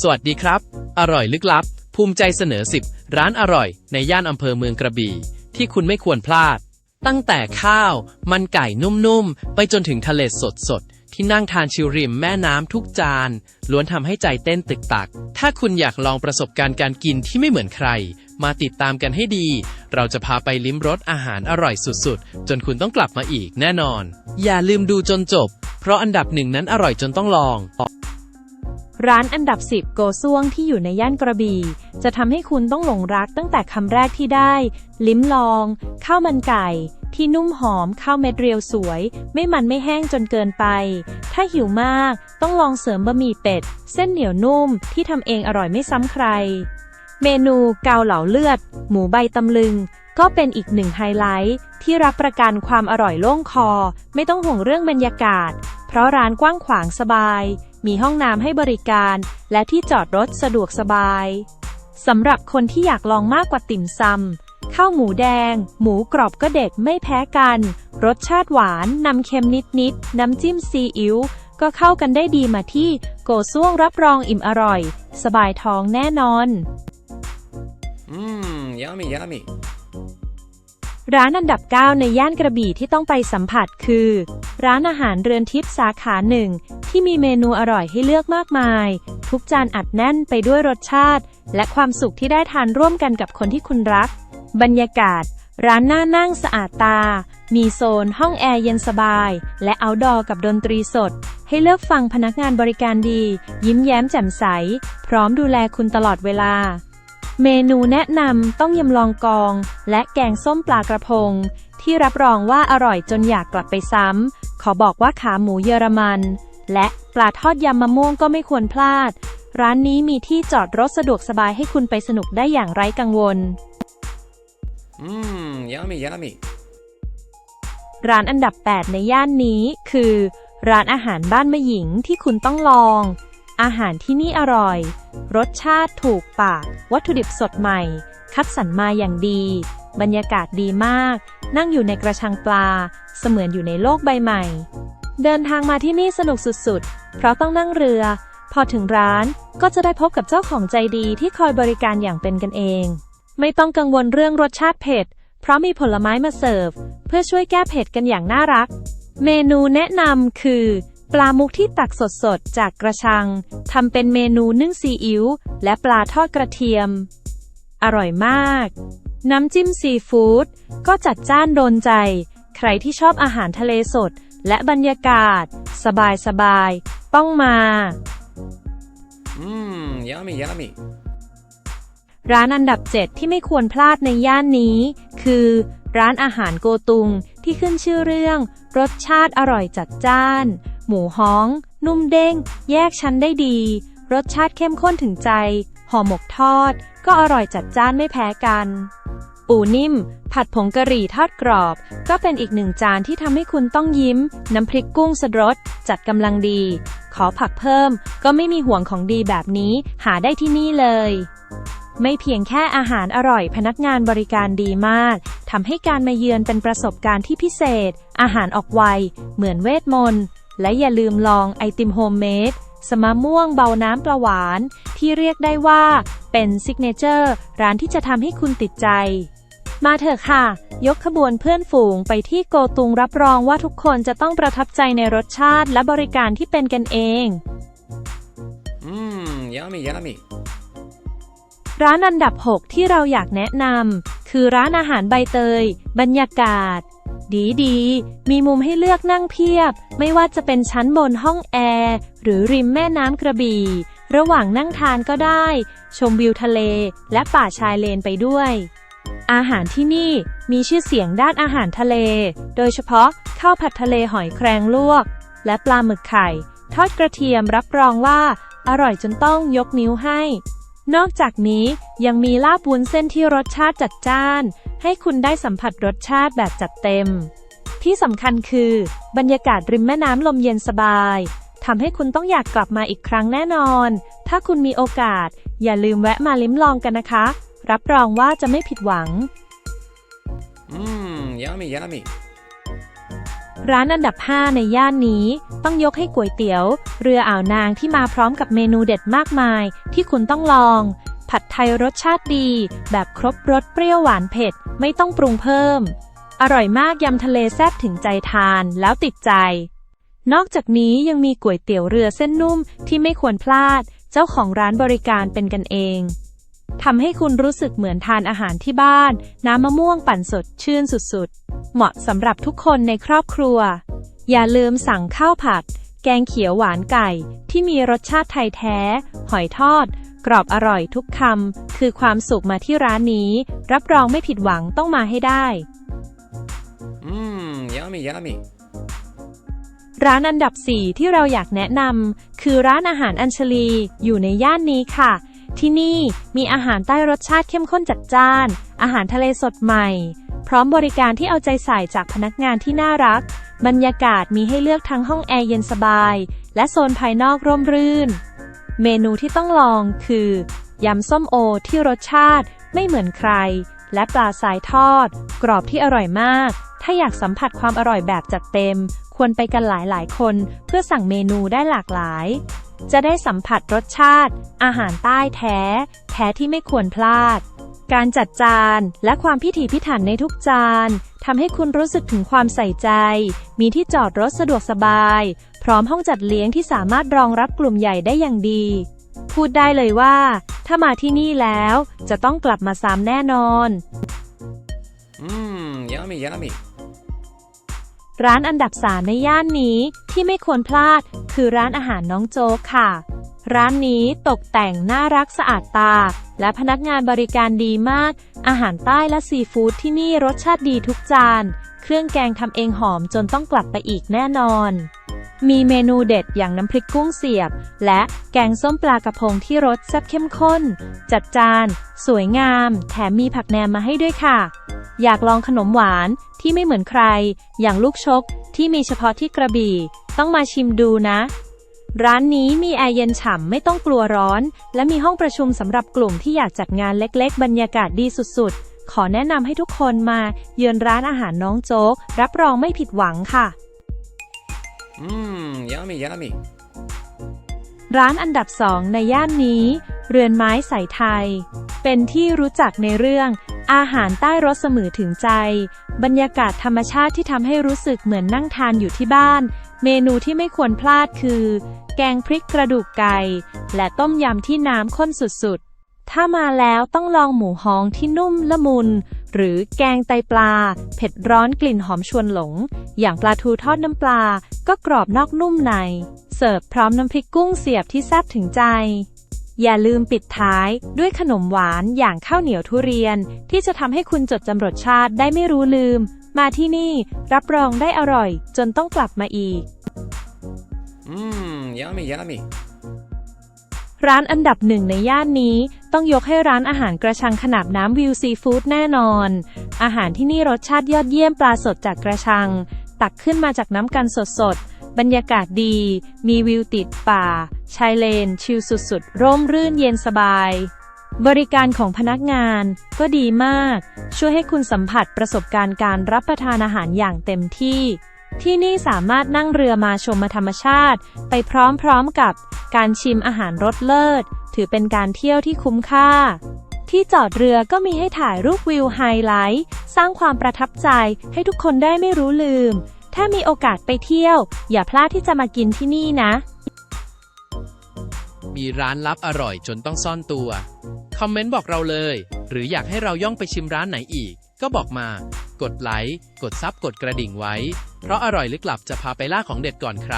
สวัสดีครับ อร่อยลึกลับ ภูมิใจเสนอ 10 ร้านอร่อย ในย่านอำเภอเมืองกระบี่ ที่คุณไม่ควรพลาด ตั้งแต่ข้าว มันไก่นุ่มๆ ไปจนถึงทะเลสดๆ ที่นั่งทานชิวริมแม่น้ำทุกจาน ล้วนทำให้ใจเต้นตึกตัก ถ้าคุณอยากลองประสบการณ์การกินที่ไม่เหมือนใคร มาติดตามกันให้ดี เราจะพาไปลิ้มรสอาหารอร่อยสุดๆ จนคุณต้องกลับมาอีกแน่นอน อย่าลืมดูจนจบ เพราะอันดับหนึ่งนั้นอร่อยจนต้องลอง ร้านอันดับ 10 โกซ่วงที่อยู่ในย่านกระบี่ จะทำให้คุณต้องหลงรักตั้งแต่คำแรกที่ได้ ลิ้มลองข้าวมันไก่ ที่นุ่มหอมข้าวเม็ดเรียวสวย ไม่มันไม่แห้งจนเกินไป ถ้าหิวมากต้องลองเสริมบะหมี่เป็ด เส้นเหนียวนุ่มที่ทำเองอร่อยไม่ซ้ำใคร เมนูเกาเหลาเลือด หมูใบตำลึง ก็เป็นอีกหนึ่งไฮไลท์ที่รับประกันความอร่อยโล่งคอ ไม่ต้องห่วงเรื่องบรรยากาศ เพราะร้านกว้างขวางสบาย มีห้องน้ำให้บริการ และที่จอดรถสะดวกสบายสำหรับคนที่อยากลองมากกว่าติ่มซำข้าวหมูแดง หมูกรอบก็เด็ดไม่แพ้กัน รสชาติหวานนำเค็มนิดๆน้ำจิ้มซีอิ๊วก็เข้ากันได้ดีมาที่โกซ่วงรับรองอิ่มอร่อย สบายท้องแน่นอน Mmm, yummy, yummy. ร้านอันดับ 9 ในย่านกระบี่ที่ต้องไปสัมผัสคือ ร้านอาหารเรือนทิพย์สาขาหนึ่ง ที่มีเมนูอร่อยให้เลือกมากมาย ทุกจานอัดแน่นไปด้วยรสชาติ และความสุขที่ได้ทานร่วมกันกับคนที่คุณรัก บรรยากาศ ร้านน่านั่งสะอาดตา มีโซนห้องแอร์เย็นสบาย และเอาดอร์กับดนตรีสด ให้เลือกฟังพนักงานบริการดี ยิ้มแย้มแจ่มใส พร้อมดูแลคุณตลอดเวลา เมนูแนะนำต้องยำลองกอง และแกงส้มปลากระพง ที่รับรองว่าอร่อยจนอยากกลับไปซ้ำ ขอบอกว่าขาหมูเยอรมัน และปลาทอดยำมะม่วงก็ไม่ควรพลาด ร้านนี้มีที่จอดรถสะดวกสบายให้คุณไปสนุกได้อย่างไร้กังวล Mmm, yummy, yummy. ร้านอันดับ 8 ในย่านนี้คือ ร้านอาหารบ้านแม่หญิงที่คุณต้องลอง อาหารที่นี่อร่อย รสชาติถูกปาก วัตถุดิบสดใหม่ คัดสรรมาอย่างดี บรรยากาศดีมาก นั่งอยู่ในกระชังปลา เสมือนอยู่ในโลกใบใหม่ เดินทางมาที่นี่สนุกสุดๆ เพราะต้องนั่งเรือ พอถึงร้านก็จะได้พบกับเจ้าของใจดีที่คอยบริการอย่างเป็นกันเอง ไม่ต้องกังวลเรื่องรสชาติเผ็ด เพราะมีผลไม้มาเสิร์ฟ เพื่อช่วยแก้เผ็ดกันอย่างน่ารัก เมนูแนะนำคือ ปลามุกที่ตักสดๆ จากกระชังทำเป็นเมนูนึ่งซีอิ๊วและปลาทอดกระเทียม อร่อยมาก น้ำจิ้มซีฟู้ดก็จัดจ้านโดนใจ ใครที่ชอบอาหารทะเลสด และบรรยากาศ สบายๆ ต้องมา Mmm, yummy, yummy. ร้านอันดับ 7 ที่ไม่ควรพลาดในย่านนี้ คือ ร้านอาหารโกตุงที่ขึ้นชื่อเรื่อง รสชาติอร่อยจัดจ้าน หมูฮ้อง นุ่มเด้ง แยกชั้นได้ดี รสชาติเข้มข้นถึงใจ ห่อหมกทอด ก็อร่อยจัดจ้านไม่แพ้กัน ปูนิ่ม ผัดผงกะหรี่ทอดกรอบ ก็เป็นอีกหนึ่งจานที่ทำให้คุณต้องยิ้ม น้ำพริกกุ้งสดรส จัดกำลังดี ขอผักเพิ่ม ก็ไม่มีห่วงของดีแบบนี้ หาได้ที่นี่เลยไม่เพียงแค่อาหารอร่อยพนักงานบริการดีมาก ทำให้การมาเยือนเป็นประสบการณ์ที่พิเศษ อาหารออกไว เหมือนเวทมนต์ และอย่าลืมลองไอติมโฮมเมดสมะม่วงเบาน้ำปลาหวาน ที่เรียกได้ว่าเป็นซิกเนเจอร์ร้านที่จะทำให้คุณติดใจ มาเถอะค่ะ ยกขบวนเพื่อนฝูงไปที่โกตุงรับรองว่าทุกคนจะต้องประทับใจในรสชาติและบริการที่เป็นกันเอง Mmm, yummy, yummy. ร้านอันดับ 6 ที่เราอยากแนะนำคือร้านอาหารใบเตย บรรยากาศ ดีดีๆมีมุมให้เลือกนั่งเพียบ ไม่ว่าจะเป็นชั้นบนห้องแอร์ หรือริมแม่น้ำกระบี่ ระหว่างนั่งทานก็ได้ ชมวิวทะเล และป่าชายเลนไปด้วย อาหารที่นี่มีชื่อเสียงด้านอาหารทะเล โดยเฉพาะข้าวผัดทะเลหอยแครงลวก และปลาหมึกไข่ ทอดกระเทียมรับรองว่า อร่อยจนต้องยกนิ้วให้ นอกจากนี้ยังมีลาบวุ้นเส้นที่รสชาติจัดจ้าน ให้คุณได้สัมผัสรสชาติแบบจัดเต็ม ที่สำคัญคือบรรยากาศริมแม่น้ำลมเย็นสบายทำให้คุณต้องอยากกลับมาอีกครั้งแน่นอน ถ้าคุณมีโอกาส อย่าลืมแวะมาลิ้มลองกันนะคะ รับรองว่าจะไม่ผิดหวัง Mmm, yummy, yummy. ร้านอันดับ 5 ในย่านนี้ ต้องยกให้ก๋วยเตี๋ยว เรืออ่าวนางที่มาพร้อมกับเมนูเด็ดมากมาย ที่คุณต้องลอง ผัดไทยรสชาติดี แบบครบรสเปรี้ยวหวานเผ็ด ไม่ต้องปรุงเพิ่ม อร่อยมากยำทะเลแซ่บถึงใจทานแล้วติดใจ นอกจากนี้ยังมีก๋วยเตี๋ยวเรือเส้นนุ่มที่ไม่ควรพลาด เจ้าของร้านบริการเป็นกันเองทำให้คุณรู้สึกเหมือนทานอาหารที่บ้าน น้ำมะม่วงปั่นสดชื่นสุดๆ เหมาะสำหรับทุกคนในครอบครัว อย่าลืมสั่งข้าวผัด แกงเขียวหวานไก่ที่มีรสชาติไทยแท้ หอยทอด กรอบอร่อยทุกคำ คือความสุขมาที่ร้านนี้ รับรองไม่ผิดหวังต้องมาให้ได้ Mmm, yummy, yummy. ร้านอันดับ 4 ที่เราอยากแนะนำคือร้านอาหารอัญชลี อยู่ในย่านนี้ค่ะ ที่นี่มีอาหารใต้รสชาติเข้มข้นจัดจ้าน อาหารทะเลสดใหม่ พร้อมบริการที่เอาใจใส่จากพนักงานที่น่ารัก บรรยากาศมีให้เลือกทั้งห้องแอร์เย็นสบาย และโซนภายนอกร่มรื่น เมนูที่ต้องลองคือยำส้มโอที่รสชาติไม่เหมือนใคร และปลาสายทอด กรอบที่อร่อยมาก ถ้าอยากสัมผัสความอร่อยแบบจัดเต็ม ควรไปกันหลายๆ คนเพื่อสั่งเมนูได้หลากหลาย จะได้สัมผัสรสชาติ อาหารใต้แท้ แท้ที่ไม่ควรพลาด การจัดจาน และความพิถีพิถันในทุกจานทำให้คุณรู้สึกถึงความใส่ใจ มีที่จอดรถสะดวกสบาย พร้อมห้องจัดเลี้ยงที่สามารถรองรับกลุ่มใหญ่ได้อย่างดี พูดได้เลยว่า ถ้ามาที่นี่แล้ว จะต้องกลับมาซ้ำแน่นอน Mmm, yummy, yummy. ร้านอันดับ3ในย่านนี้ที่ไม่ควรพลาด คือร้านอาหารน้องโจ๊กค่ะ ร้านนี้ตกแต่งน่ารักสะอาดตา และพนักงานบริการดีมาก อาหารใต้และซีฟู้ดที่นี่รสชาติดีทุกจาน เครื่องแกงทำเองหอมจนต้องกลับไปอีกแน่นอน มีเมนูเด็ดอย่างน้ำพริกกุ้งเสียบ และแกงส้มปลากระพงที่รสแซ่บเข้มข้น จัดจาน สวยงาม แถมมีผักแหนมมาให้ด้วยค่ะ อยากลองขนมหวานที่ไม่เหมือนใคร อย่างลูกชกที่มีเฉพาะที่กระบี่ ต้องมาชิมดูนะ ร้านนี้มีแอร์เย็นฉ่ำไม่ต้องกลัวร้อน และมีห้องประชุมสำหรับกลุ่มที่อยากจัดงานเล็กๆ บรรยากาศดีสุดๆ ขอแนะนำให้ทุกคนมา เยือนร้านอาหารน้องโจ๊ก รับรองไม่ผิดหวังค่ะ Mmm, yummy, yummy. ร้านอันดับสองในย่านนี้ เรือนไม้ใสไทย เป็นที่รู้จักในเรื่อง อาหารใต้รสเสมอถึงใจ บรรยากาศธรรมชาติที่ทำให้รู้สึกเหมือนนั่งทานอยู่ที่บ้าน เมนูที่ไม่ควรพลาดคือ แกงพริกกระดูกไก่ และต้มยำที่น้ำข้นสุดๆ ถ้ามาแล้วต้องลองหมูฮองที่นุ่มละมุน หรือแกงไตปลา เผ็ดร้อนกลิ่นหอมชวนหลง อย่างปลาทูทอดน้ำปลา ก็กรอบนอกนุ่มใน เสิร์ฟพร้อมน้ำพริกกุ้งเสียบที่แซ่บถึงใจ อย่าลืมปิดท้ายด้วยขนมหวานอย่างข้าวเหนียวทุเรียน ที่จะทำให้คุณจดจำรสชาติได้ไม่รู้ลืม มาที่นี่รับรองได้อร่อย จนต้องกลับมาอีก Mmm, yummy, yummy. ร้านอันดับหนึ่งในย่านนี้ ต้องยกให้ร้านอาหารกระชังขนาบน้ำวิวซีฟู้ดแน่นอน อาหารที่นี่รสชาติยอดเยี่ยมปลาสดจากกระชัง ตักขึ้นมาจากน้ำกันสดๆ บรรยากาศดี มีวิวติดป่า ชายเลน ชิลสุดๆ ร่มรื่นเย็นสบาย บริการของพนักงานก็ดีมาก ช่วยให้คุณสัมผัสประสบการณ์การรับประทานอาหารอย่างเต็มที่ ที่นี่สามารถนั่งเรือมาชมธรรมชาติ ไปพร้อมๆกับการชิมอาหารรสเลิศ ถือเป็นการเที่ยวที่คุ้มค่า ที่จอดเรือก็มีให้ถ่ายรูปวิวไฮไลท์ สร้างความประทับใจให้ทุกคนได้ไม่รู้ลืม ถ้ามีโอกาสไปเที่ยว อย่าพลาดที่จะมากินที่นี่นะ มีร้านลับอร่อยจนต้องซ่อนตัว คอมเมนต์บอกเราเลย หรืออยากให้เราย่องไปชิมร้านไหนอีก ก็บอกมา กดไลค์ กดซับกดกระดิ่งไว้ เพราะอร่อยลึกลับจะพาไปล่าของเด็ดก่อนใคร